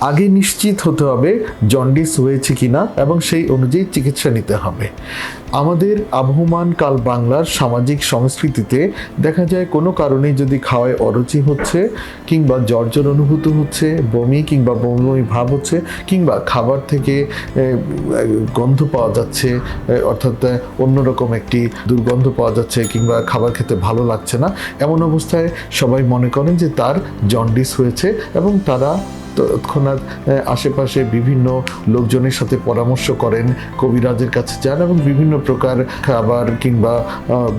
আগে নিশ্চিত হতে হবে জন্ডিস হয়েছে কিনা এবং সেই অনুযায়ী চিকিৎসা নিতে হবে। আমাদের আবহমান কাল বাংলার সামাজিক সংস্কৃতিতে দেখা যায় কোনো কারণে যদি খাওয়ায় অরুচি হচ্ছে কিংবা জ্বর অনুভূত হচ্ছে, বমি কিংবা বমি ভাব হচ্ছে কিংবা খাবার থেকে গন্ধ পাওয়া যাচ্ছে অর্থাৎ অন্যরকম একটি দুর্গন্ধ পাওয়া যাচ্ছে কিংবা খাবার খেতে ভালো লাগছে না, এমন অবস্থায় সবাই মনে করেন যে তার জন্ডিস হয়েছে এবং তারা তৎক্ষণাৎ আশেপাশে বিভিন্ন লোকজনের সাথে পরামর্শ করেন, কবিরাজের কাছে যান এবং বিভিন্ন প্রকার খাবার কিংবা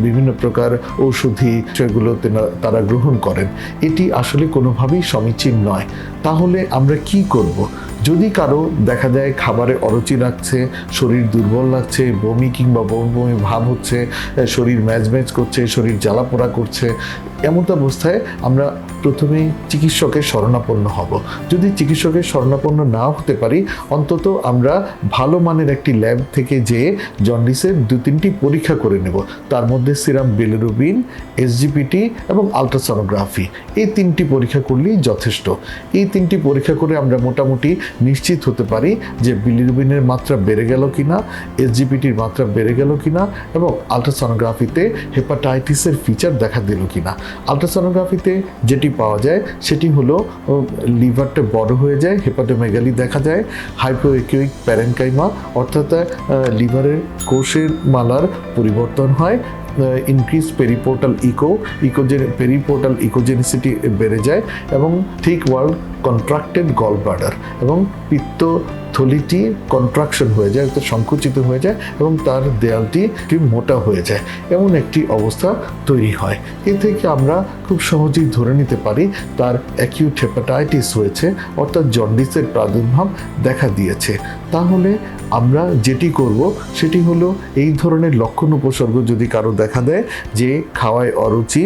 বিভিন্ন প্রকার ঔষধি সেগুলো তারা গ্রহণ করেন। এটি আসলে কোনোভাবেই সমীচীন নয়। তাহলে আমরা কি করব? যদি কারও দেখা যায় খাবারে অরুচি লাগছে, শরীর দুর্বল লাগছে, বমি কিংবা বমি বমি ভাব হচ্ছে শরীর ম্যাজ ম্যাজ করছে, শরীর জ্বালাপোড়া করছে এমন অবস্থায় আমরা প্রথমেই চিকিৎসকের শরণাপন্ন হব। যদি চিকিৎসকের শরণাপন্ন না হতে পারি, অন্তত আমরা ভালো মানের একটি ল্যাব থেকে যেয়ে জন্ডিসের দু তিনটি পরীক্ষা করে নেব। তার মধ্যে সিরাম বিলিরুবিন এসজিপিটি এবং আলট্রাসোনোগ্রাফি। এই তিনটি পরীক্ষা করলেই যথেষ্ট। এই তিনটি পরীক্ষা করে আমরা মোটামুটি নিশ্চিত হতে পারি যে বিলিরুবিনের মাত্রা বেড়ে গেল কিনা এসজিপিটির মাত্রা বেড়ে গেল কিনা এবং আলট্রাসোনোগ্রাফিতে হেপাটাইটিসের ফিচার দেখা দিল কিনা। আলট্রাসোনোগ্রাফিতে যেটি পাওয়া যায়। সেটি হলো লিভারটা বড় হয়ে যায় হেপাটোমেগালি দেখা যায়, হাইপোএকিউইক প্যারেনকাইমা, অর্থাৎ লিভারের কোষের মালার পরিবর্তন হয়। Increase periportal echo echogen periportal echogenicity বেড়ে যায় এবং ঠিক ওয়ার্ল্ড কন্ট্রাক্টেড গল ব্লাডার এবং পিত্ত থলিটি কন্ট্রাকশন হয়ে যায়, অর্থাৎ সংকুচিত হয়ে যায় এবং তার দেয়ালটি একটি মোটা হয়ে যায়। এমন একটি অবস্থা তৈরি হয়। এ থেকে আমরা খুব সহজেই ধরে নিতে পারি, তার অ্যাকিউট হেপাটাইটিস হয়েছে, অর্থাৎ জন্ডিসের প্রাদুর্ভাব দেখা দিয়েছে। তাহলে আমরা যেটি করব, সেটি হলো এই ধরনের লক্ষণ উপসর্গ যদি কারও দেখা দেয় যে খাওয়ায় অরুচি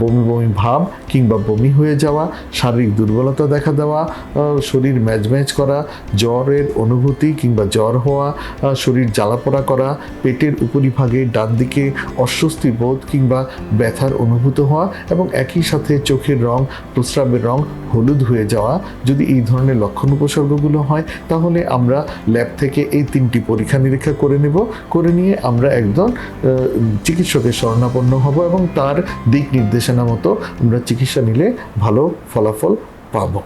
বমি বমি ভাব কিংবা বমি হয়ে যাওয়া, শারীরিক দুর্বলতা দেখা দেওয়া শরীর ম্যাজম্যাজ করা, জ্বরের অনুভূতি কিংবা জ্বর হওয়া শরীর জ্বালাপোড়া করা, পেটের উপরিভাগে ডান দিকে অস্বস্তি বোধ কিংবা ব্যথার অনুভূত হওয়া এবং একই সাথে চোখের রং, প্রস্রাবের রং হলুদ হয়ে যাওয়া যদি এই ধরনের লক্ষণ উপসর্গগুলো হয়, তাহলে আমরা ল্যাব থেকে এই তিনটি পরীক্ষা নিরীক্ষা করে নেব, করে নিয়ে আমরা একজন চিকিৎসকের শরণাপন্ন হব এবং তার দিক নির্দেশনা মতো আমরা চিকিৎসা নিলে ভালো ফলাফল পাবো।